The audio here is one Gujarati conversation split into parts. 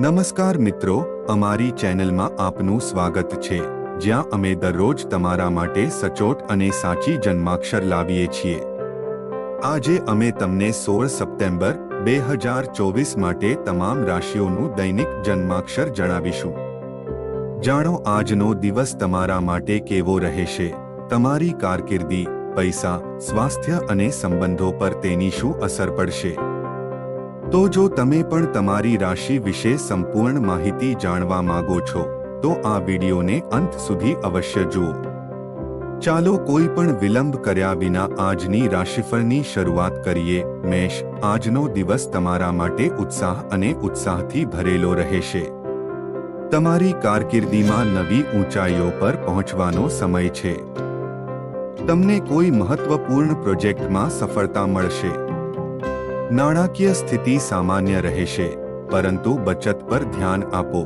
નમસ્કાર મિત્રો, અમારી ચેનલમાં આપનું સ્વાગત છે. જ્યાં અમે દરરોજ તમારા માટે સચોટ અને સાચી જન્માક્ષર લાવીએ છીએ. આજે અમે તમને સોળ સપ્ટેમ્બર, બે હજાર ચોવીસ માટે તમામ રાશિઓનું દૈનિક જન્માક્ષર જણાવીશું. જાણો આજનો દિવસ તમારા માટે કેવો રહેશે? તમારી કારકિર્દી, પૈસા, સ્વાસ્થ્ય અને સંબંધો પર તેની શું અસર પડશે? તો જો તમે પણ તમારી રાશિ વિશે સંપૂર્ણ માહિતી જાણવા માંગો છો, તો આ વિડીયોને અંત સુધી અવશ્ય જુઓ. ચાલો કોઈ પણ વિલંબ કર્યા વિના આજની રાશિફળની શરૂઆત કરીએ. મેષ, આજનો દિવસ તમારા માટે ઉત્સાહ અને ઉત્સાહથી ભરેલો રહેશે. તમારી કારકિર્દીમાં નવી ઊંચાઈઓ પર પહોંચવાનો સમય છે. તમને કોઈ મહત્વપૂર્ણ પ્રોજેક્ટમાં સફળતા મળશે. નાણાકીય સ્થિતિ સામાન્ય રહેશે, પરંતુ બચત પર ધ્યાન આપો.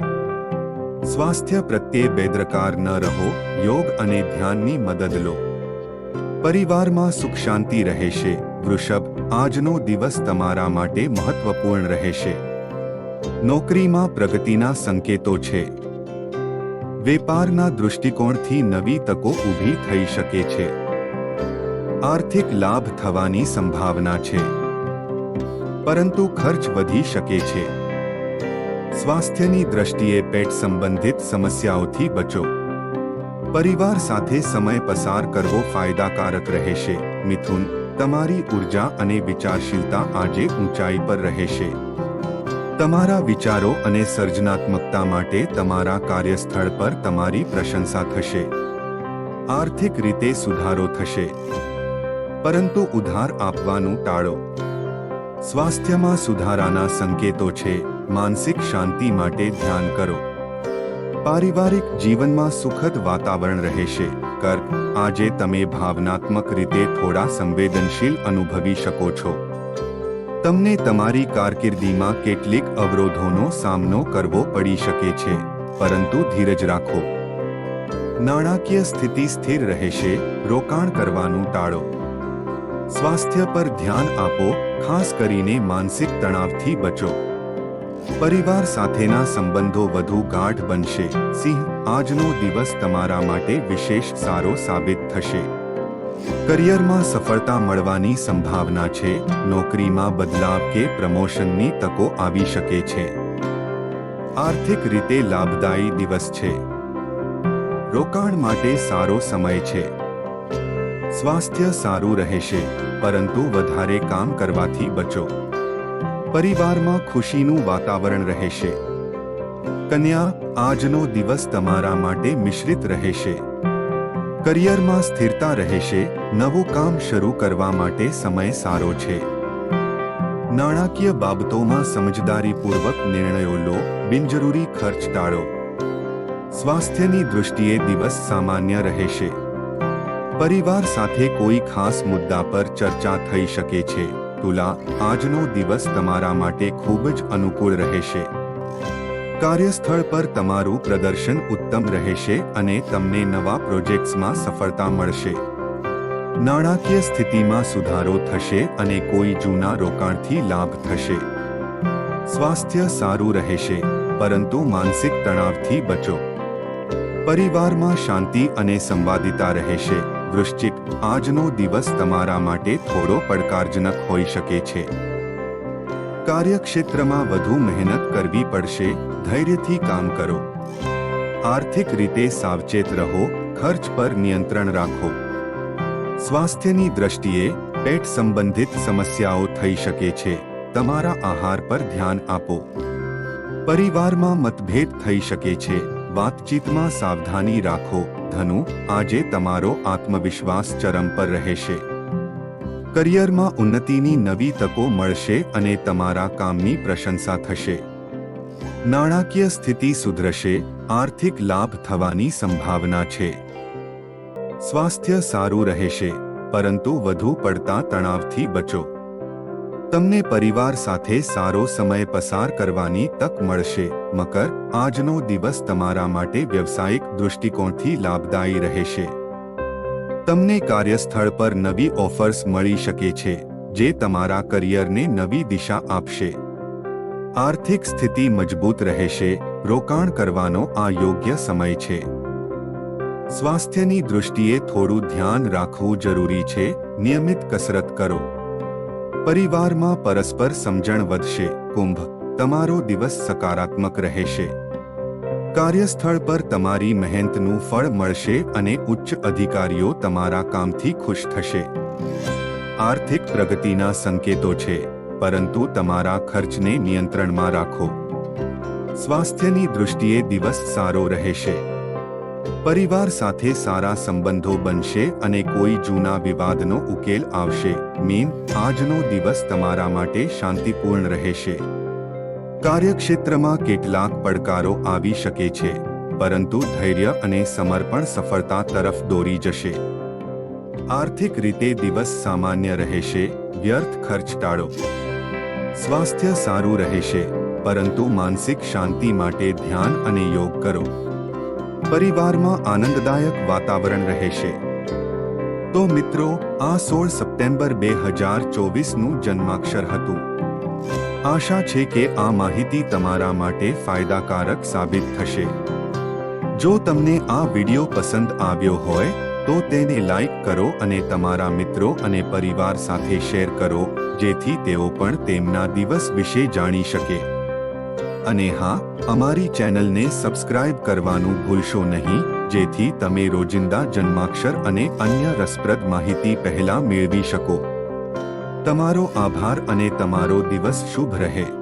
સ્વાસ્થ્ય પ્રત્યે બેદરકાર ન રહો, યોગ અને ધ્યાનની મદદ લો. પરિવારમાં સુખ શાંતિ રહેશે, વૃષભ, આજનો દિવસ તમારા માટે મહત્વપૂર્ણ રહેશે. નોકરીમાં પ્રગતિના સંકેતો છે. વેપારના દૃષ્ટિકોણથી નવી તકો ઊભી થઈ શકે છે. આર્થિક લાભ થવાની સંભાવના છે. પરંતુ ખર્ચ વધી શકે છે. સ્વાસ્થ્યની દ્રષ્ટિએ પેટ સંબંધિત સમસ્યાઓથી બચો. પરિવાર સાથે સમય પસાર કરવો ફાયદાકારક રહેશે. મિથુન, તમારી ઊર્જા અને વિચારશીલતા આજે ઊંચાઈ પર રહેશે. તમારા વિચારો અને સર્જનાત્મકતા માટે તમારા કાર્યસ્થળ પર તમારી પ્રશંસા થશે. આર્થિક રીતે સુધારો થશે. પરંતુ ઉધાર આપવાનું ટાળો. સ્વાસ્થ્યમાં સુધારાના સંકેતો છે. માનસિક શાંતિ માટે ધ્યાન કરો. પારિવારિક જીવનમાં સુખદ વાતાવરણ રહેશે કર્ક આજે તમે ભાવનાત્મક રીતે થોડા સંવેદનશીલ અનુભવી શકો છો. તમને તમારી કારકિર્દીમાં કેટલીક અવરોધોનો સામનો કરવો પડી શકે છે. પરંતુ ધીરજ રાખો. નાણાકીય સ્થિતિ સ્થિર રહેશે રોકાણ કરવાનું ટાળો. સ્વાસ્થ્ય પર ધ્યાન આપો, ખાસ કરીને માનસિક તણાવથી બચો. પરિવાર સાથેના સંબંધો વધુ ગાઢ બનશે. સિંહ, આજનો દિવસ તમારા માટે વિશેષ સારો સાબિત થશે. કરિયરમાં સફળતા મળવાની સંભાવના છે. નોકરીમાં બદલાવ કે પ્રમોશનની તકો આવી શકે છે. આર્થિક રીતે લાભદાયી દિવસ છે. રોકાણ માટે સારો સમય છે. સ્વાસ્થ્ય સારું રહેશે, પરંતુ વધારે કામ કરવાથી બચો. પરિવારમાં ખુશીનું વાતાવરણ રહેશે. કન્યા, આજનો દિવસ તમારા માટે મિશ્રિત રહેશે. કરિયરમાં સ્થિરતા રહેશે, નવું કામ શરૂ કરવા માટે સમય સારો છે. નાણાકીય બાબતોમાં સમજદારીપૂર્વક નિર્ણયો લો, બિનજરૂરી ખર્ચ ટાળો. સ્વાસ્થ્યની દૃષ્ટિએ દિવસ સામાન્ય રહેશે. પરિવાર સાથે કોઈ ખાસ મુદ્દા પર ચર્ચા થઈ શકે છે. તુલા, આજનો દિવસ તમારા માટે ખૂબ જ અનુકૂળ રહેશે. કાર્યસ્થળ પર તમારું પ્રદર્શન ઉત્તમ રહેશે અને તમને નવા પ્રોજેક્ટ્સમાં સફળતા મળશે. નાણાકીય સ્થિતિમાં સુધારો થશે અને કોઈ જૂના રોકાણથી લાભ થશે. સ્વાસ્થ્ય સારું રહેશે, પરંતુ માનસિક તણાવથી બચો. પરિવારમાં શાંતિ અને સંવાદિતા રહેશે. વૃશ્ચિક આજનો દિવસ તમારા માટે થોડો પડકારજનક હોઈ શકે છે. કાર્યક્ષેત્રમાં વધુ મહેનત કરવી પડશે, ધૈર્યથી કામ કરો. આર્થિક રીતે સાવચેત રહો, ખર્ચ પર નિયંત્રણ રાખો. સ્વાસ્થ્યની દ્રષ્ટિએ પેટ સંબંધિત સમસ્યાઓ થઈ શકે છે, તમારા આહાર પર ધ્યાન આપો. પરિવારમાં મતભેદ થઈ શકે છે, વાતચીતમાં સાવધાની રાખો. ધનુ આજે તમારો આત્મવિશ્વાસ ચરમ પર રહેશે. કરિયરમાં ઉન્નતિની નવી તકો મળશે અને તમારા કામની પ્રશંસા થશે. નાણાકીય સ્થિતિ સુધરશે, આર્થિક લાભ થવાની સંભાવના છે. સ્વાસ્થ્ય સારું રહેશે, પરંતુ વધુ પડતા તણાવથી બચો. તમને પરિવાર સાથે સારો સમય પસાર કરવાની તક મળશે. મકર, આજનો દિવસ તમારા માટે વ્યવસાયિક દૃષ્ટિકોણથી લાભદાયી રહેશે. તમને કાર્યસ્થળ પર નવી ઓફર્સ મળી શકે છે, જે તમારા કરિયરને નવી દિશા આપશે. આર્થિક સ્થિતિ મજબૂત રહેશે, રોકાણ કરવાનો આ યોગ્ય સમય છે. સ્વાસ્થ્યની દૃષ્ટિએ થોડું ધ્યાન રાખવું જરૂરી છે, નિયમિત કસરત કરો. પરિવારમાં પરસ્પર સમજણ વધશે. કુંભ, તમારો દિવસ સકારાત્મક રહેશે. કાર્યસ્થળ પર તમારી મહેનતનું ફળ મળશે અને ઉચ્ચ અધિકારીઓ તમારા કામથી ખુશ થશે. આર્થિક પ્રગતિના સંકેતો છે, પરંતુ તમારા ખર્ચને નિયંત્રણમાં રાખો. સ્વાસ્થ્યની દૃષ્ટિએ દિવસ સારો રહેશે. પરિવાર સાથે સારા સંબંધો બનશે અને કોઈ જૂના વિવાદનો ઉકેલ આવશે. મીન આજનો દિવસ તમારા માટે શાંતિપૂર્ણ રહેશે. કાર્યક્ષેત્રમાં કેટલાક પડકારો આવી શકે છે, પરંતુ ધૈર્ય અને સમર્પણ સફળતા તરફ દોરી જશે. આર્થિક રીતે દિવસ સામાન્ય રહેશે, વ્યર્થ ખર્ચ ટાળો. સ્વાસ્થ્ય સારું રહેશે, પરંતુ માનસિક શાંતિ માટે ધ્યાન અને યોગ કરો. પરિવારમાં આનંદદાયક વાતાવરણ રહેશે તો મિત્રો, આ સોળ સપ્ટેમ્બર બે હજાર ચોવીસનું જન્માક્ષર હતું. આશા છે કે આ માહિતી તમારા માટે ફાયદાકારક સાબિત થશે. જો તમને આ વિડિયો પસંદ આવ્યો હોય, તો તેને લાઈક કરો અને તમારા મિત્રો અને પરિવાર સાથે શેર કરો, જેથી તેઓ પણ તેમના દિવસ વિશે જાણી શકે. અને હા, અમારી ચેનલને સબસ્ક્રાઇબ કરવાનું ભૂલશો નહીં, જેથી તમે રોજિંદા જન્માક્ષર અને અન્ય રસપ્રદ માહિતી પહેલા મેળવી શકો. તમારો આભાર અને તમારો દિવસ શુભ રહે.